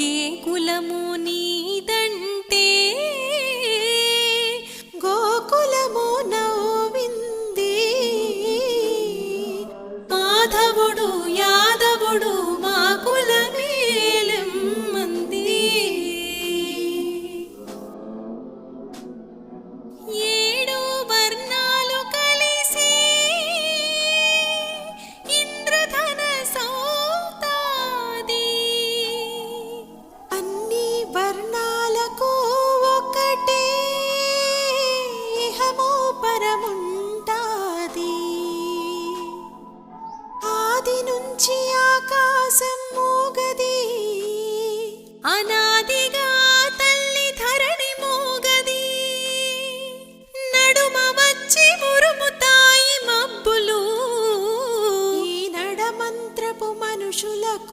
ఏ కులము నీదంటే గోకులము నవ్వింది. మాధవుడు యాదవుడు నుంచి ఆకాశం మోగది. అనాదిగా తల్లి ధరణి మోగది. నడుమ వచ్చి మురుముతాయి మబ్బులు. ఈ నడమంత్రపు మనుషులకు